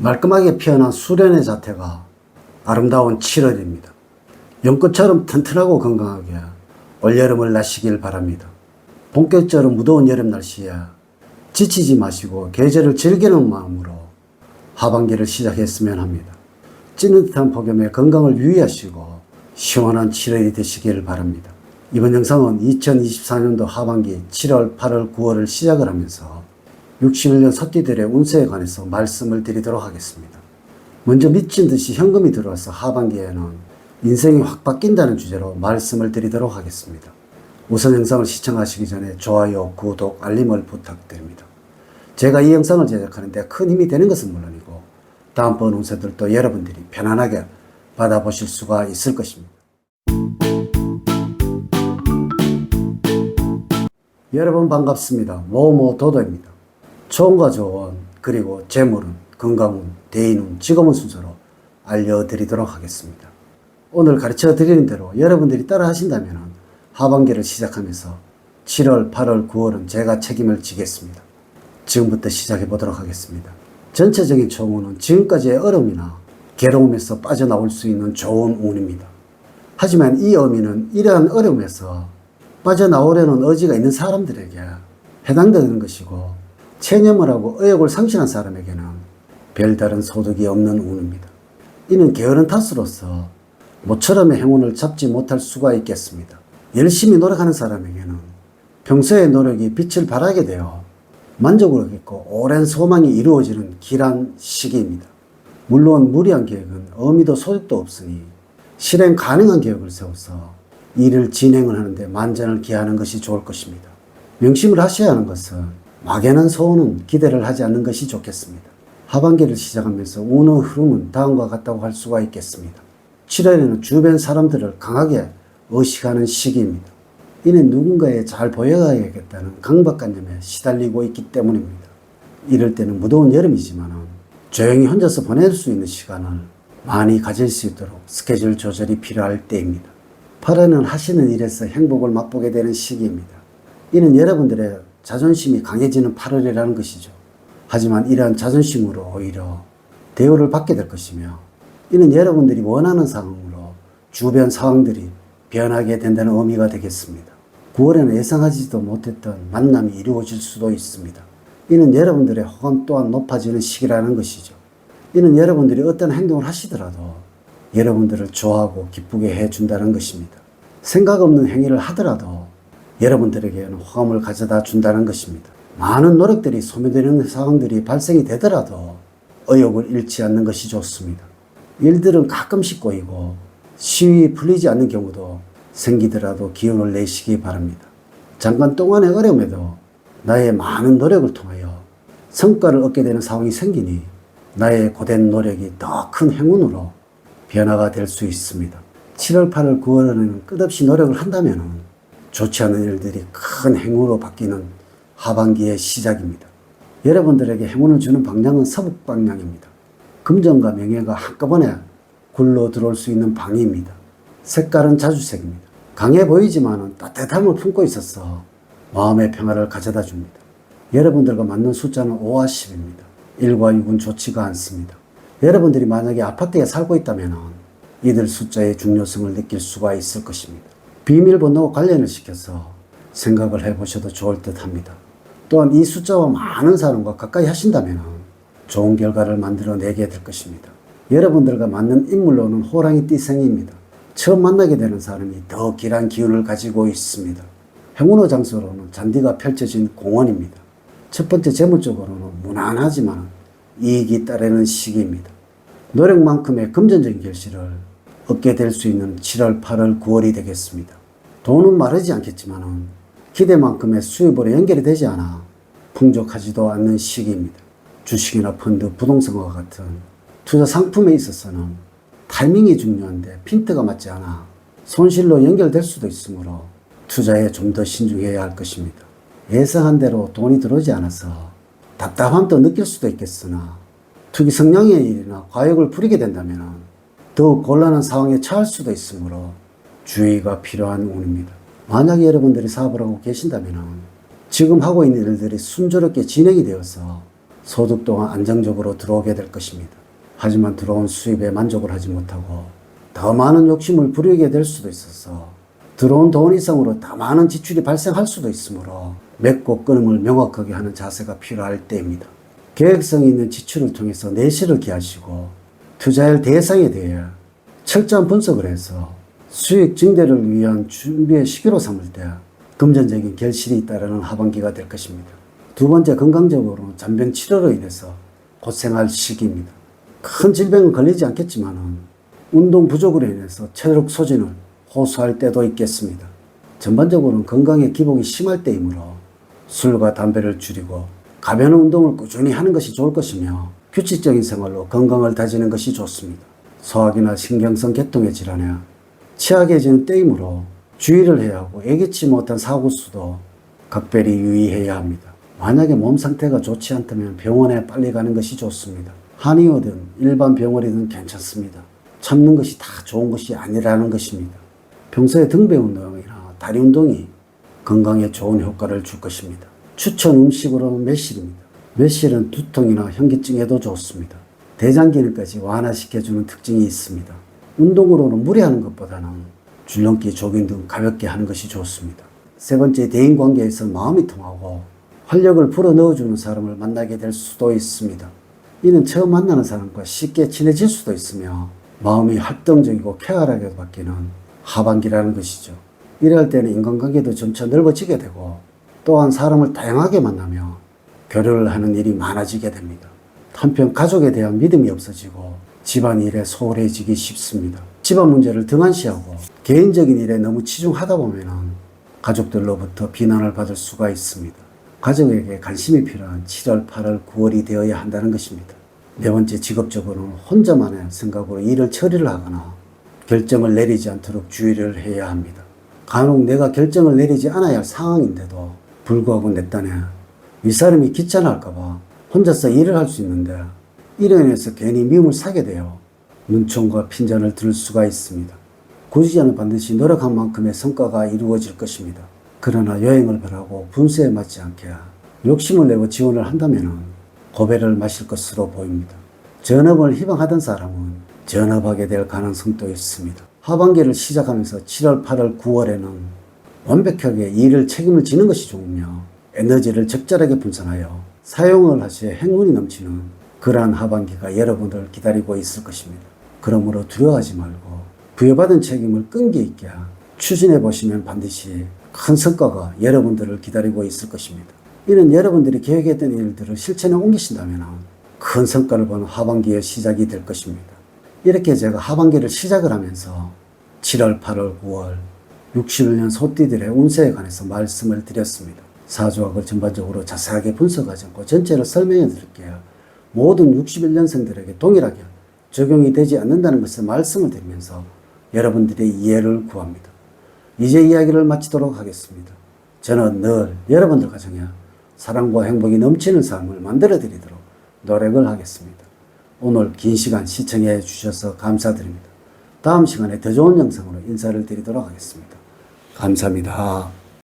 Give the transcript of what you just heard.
말끔하게 피어난 수련의 자태가 아름다운 7월입니다. 연꽃처럼 튼튼하고 건강하게 올여름을 나시길 바랍니다. 본격적으로 무더운 여름 날씨에 지치지 마시고 계절을 즐기는 마음으로 하반기를 시작했으면 합니다. 찌는 듯한 폭염에 건강을 유의하시고 시원한 7월이 되시기를 바랍니다. 이번 영상은 2024년도 하반기 7월, 8월, 9월을 시작을 하면서 61년 서띠들의 운세에 관해서 말씀을 드리도록 하겠습니다. 먼저 미친 듯이 현금이 들어와서 하반기에는 인생이 확 바뀐다는 주제로 말씀을 드리도록 하겠습니다. 우선 영상을 시청하시기 전에 좋아요, 구독, 알림을 부탁드립니다. 제가 이 영상을 제작하는데 큰 힘이 되는 것은 물론이고 다음번 운세들도 여러분들이 편안하게 받아보실 수가 있을 것입니다. 여러분 반갑습니다. 모모 도도입니다. 좋은과 좋은 그리고 재물은 건강운, 대인운, 직업운 순서로 알려드리도록 하겠습니다. 오늘 가르쳐 드리는 대로 여러분들이 따라 하신다면 하반기를 시작하면서 7월, 8월, 9월은 제가 책임을 지겠습니다. 지금부터 시작해 보도록 하겠습니다. 전체적인 총운은 지금까지의 어려움이나 괴로움에서 빠져나올 수 있는 좋은 운입니다. 하지만 이 의미는 이러한 어려움에서 빠져나오려는 의지가 있는 사람들에게 해당되는 것이고 체념을 하고 의욕을 상실한 사람에게는 별다른 소득이 없는 운입니다. 이는 게으른 탓으로서 모처럼의 행운을 잡지 못할 수가 있겠습니다. 열심히 노력하는 사람에게는 평소의 노력이 빛을 발하게 되어 만족을 하겠고 오랜 소망이 이루어지는 길한 시기입니다. 물론 무리한 계획은 의미도 소득도 없으니 실행 가능한 계획을 세워서 일을 진행을 하는데 만전을 기하는 것이 좋을 것입니다. 명심을 하셔야 하는 것은 막연한 소원은 기대를 하지 않는 것이 좋겠습니다. 하반기를 시작하면서 운의 흐름은 다음과 같다고 할 수가 있겠습니다. 7월에는 주변 사람들을 강하게 의식하는 시기입니다. 이는 누군가에 잘 보여야겠다는 강박관념에 시달리고 있기 때문입니다. 이럴 때는 무더운 여름이지만 조용히 혼자서 보낼 수 있는 시간을 많이 가질 수 있도록 스케줄 조절이 필요할 때입니다. 8월은 하시는 일에서 행복을 맛보게 되는 시기입니다. 이는 여러분들의 자존심이 강해지는 8월이라는 것이죠. 하지만 이러한 자존심으로 오히려 대우를 받게 될 것이며 이는 여러분들이 원하는 상황으로 주변 상황들이 변하게 된다는 의미가 되겠습니다. 9월에는 예상하지도 못했던 만남이 이루어질 수도 있습니다. 이는 여러분들의 호감 또한 높아지는 시기라는 것이죠. 이는 여러분들이 어떤 행동을 하시더라도 여러분들을 좋아하고 기쁘게 해준다는 것입니다. 생각 없는 행위를 하더라도 여러분들에게는 호감을 가져다 준다는 것입니다. 많은 노력들이 소모되는 상황들이 발생이 되더라도 의욕을 잃지 않는 것이 좋습니다. 일들은 가끔씩 꼬이고 시위 풀리지 않는 경우도 생기더라도 기운을 내시기 바랍니다. 잠깐 동안의 어려움에도 나의 많은 노력을 통하여 성과를 얻게 되는 상황이 생기니 나의 고된 노력이 더 큰 행운으로 변화가 될 수 있습니다. 7월, 8월, 9월에는 끝없이 노력을 한다면 좋지 않은 일들이 큰 행운으로 바뀌는 하반기의 시작입니다. 여러분들에게 행운을 주는 방향은 서북 방향입니다. 금전과 명예가 한꺼번에 굴러 들어올 수 있는 방입니다. 색깔은 자주색입니다. 강해 보이지만 따뜻함을 품고 있어서 마음의 평화를 가져다 줍니다. 여러분들과 맞는 숫자는 5와 10입니다. 1과 6은 좋지가 않습니다. 여러분들이 만약에 아파트에 살고 있다면 이들 숫자의 중요성을 느낄 수가 있을 것입니다. 비밀번호와 관련을 시켜서 생각을 해보셔도 좋을 듯 합니다. 또한 이 숫자와 많은 사람과 가까이 하신다면 좋은 결과를 만들어내게 될 것입니다. 여러분들과 맞는 인물로는 호랑이 띠생입니다. 처음 만나게 되는 사람이 더 길한 기운을 가지고 있습니다. 행운의 장소로는 잔디가 펼쳐진 공원입니다. 첫 번째 재물적으로는 무난하지만 이익이 따르는 시기입니다. 노력만큼의 금전적인 결실을 얻게 될 수 있는 7월, 8월, 9월이 되겠습니다. 돈은 마르지 않겠지만 기대만큼의 수입으로 연결이 되지 않아 풍족하지도 않는 시기입니다. 주식이나 펀드, 부동산과 같은 투자 상품에 있어서는 타이밍이 중요한데 핀트가 맞지 않아 손실로 연결될 수도 있으므로 투자에 좀 더 신중해야 할 것입니다. 예상한 대로 돈이 들어오지 않아서 답답함도 느낄 수도 있겠으나 투기 성량의 일이나 과욕을 부리게 된다면 더욱 곤란한 상황에 처할 수도 있으므로 주의가 필요한 운입니다. 만약에 여러분들이 사업을 하고 계신다면 지금 하고 있는 일들이 순조롭게 진행이 되어서 소득 또한 안정적으로 들어오게 될 것입니다. 하지만 들어온 수입에 만족을 하지 못하고 더 많은 욕심을 부리게 될 수도 있어서 들어온 돈 이상으로 더 많은 지출이 발생할 수도 있으므로 맺고 끊음을 명확하게 하는 자세가 필요할 때입니다. 계획성 있는 지출을 통해서 내실을 기하시고 투자할 대상에 대해 철저한 분석을 해서 수익 증대를 위한 준비의 시기로 삼을 때 금전적인 결실이 잇따르는 하반기가 될 것입니다. 두 번째 건강적으로 잔병 치료로 인해서 고생할 시기입니다. 큰 질병은 걸리지 않겠지만 운동 부족으로 인해서 체력 소진을 호소할 때도 있겠습니다. 전반적으로는 건강에 기복이 심할 때이므로 술과 담배를 줄이고 가벼운 운동을 꾸준히 하는 것이 좋을 것이며 규칙적인 생활로 건강을 다지는 것이 좋습니다. 소화기나 신경성 계통의 질환에 취약해지는 때이므로 주의를 해야 하고 예기치 못한 사고 수도 각별히 유의해야 합니다. 만약에 몸 상태가 좋지 않다면 병원에 빨리 가는 것이 좋습니다. 한의원이든 일반 병원이든 괜찮습니다. 참는 것이 다 좋은 것이 아니라는 것입니다. 평소에 등배 운동이나 다리 운동이 건강에 좋은 효과를 줄 것입니다. 추천 음식으로는 매실입니다. 매실은 두통이나 현기증에도 좋습니다. 대장 기능까지 완화시켜주는 특징이 있습니다. 운동으로는 무리하는 것보다는 줄넘기, 조깅 등 가볍게 하는 것이 좋습니다. 세 번째, 대인 관계에서 마음이 통하고 활력을 불어 넣어주는 사람을 만나게 될 수도 있습니다. 이는 처음 만나는 사람과 쉽게 친해질 수도 있으며 마음이 활동적이고 쾌활하게 바뀌는 하반기라는 것이죠. 이럴 때는 인간관계도 점차 넓어지게 되고 또한 사람을 다양하게 만나며 교류를 하는 일이 많아지게 됩니다. 한편 가족에 대한 믿음이 없어지고 집안 일에 소홀해지기 쉽습니다. 집안 문제를 등한시하고 개인적인 일에 너무 치중하다 보면 가족들로부터 비난을 받을 수가 있습니다. 가족에게 관심이 필요한 7월, 8월, 9월이 되어야 한다는 것입니다. 네 번째 직업적으로는 혼자만의 생각으로 일을 처리를 하거나 결정을 내리지 않도록 주의를 해야 합니다. 간혹 내가 결정을 내리지 않아야 할 상황인데도 불구하고 내 딴에 윗사람이 귀찮아할까봐 혼자서 일을 할 수 있는데 이로 인해서 괜히 미움을 사게 되어 눈총과 핀잔을 들을 수가 있습니다. 않은 반드시 노력한 만큼의 성과가 이루어질 것입니다. 그러나 여행을 바라고 분수에 맞지 않게 욕심을 내고 지원을 한다면 고배를 마실 것으로 보입니다. 전업을 희망하던 사람은 전업하게 될 가능성도 있습니다. 하반기를 시작하면서 7월, 8월, 9월에는 완벽하게 일을 책임을 지는 것이 좋으며 에너지를 적절하게 분산하여 사용을 하시어 행운이 넘치는 그러한 하반기가 여러분을 기다리고 있을 것입니다. 그러므로 두려워하지 말고 부여받은 책임을 끈기 있게 추진해 보시면 반드시 큰 성과가 여러분들을 기다리고 있을 것입니다. 이는 여러분들이 계획했던 일들을 실천에 옮기신다면 큰 성과를 보는 하반기의 시작이 될 것입니다. 이렇게 제가 하반기를 시작을 하면서 7월, 8월, 9월 61년 소띠들의 운세에 관해서 말씀을 드렸습니다. 사주학을 전반적으로 자세하게 분석하지 않고 전체를 설명해 드릴게요. 모든 61년생들에게 동일하게 적용이 되지 않는다는 것을 말씀을 드리면서 여러분들의 이해를 구합니다. 이제 이야기를 마치도록 하겠습니다. 저는 늘 여러분들 가정에 사랑과 행복이 넘치는 삶을 만들어 드리도록 노력을 하겠습니다. 오늘 긴 시간 시청해 주셔서 감사드립니다. 다음 시간에 더 좋은 영상으로 인사를 드리도록 하겠습니다. 감사합니다.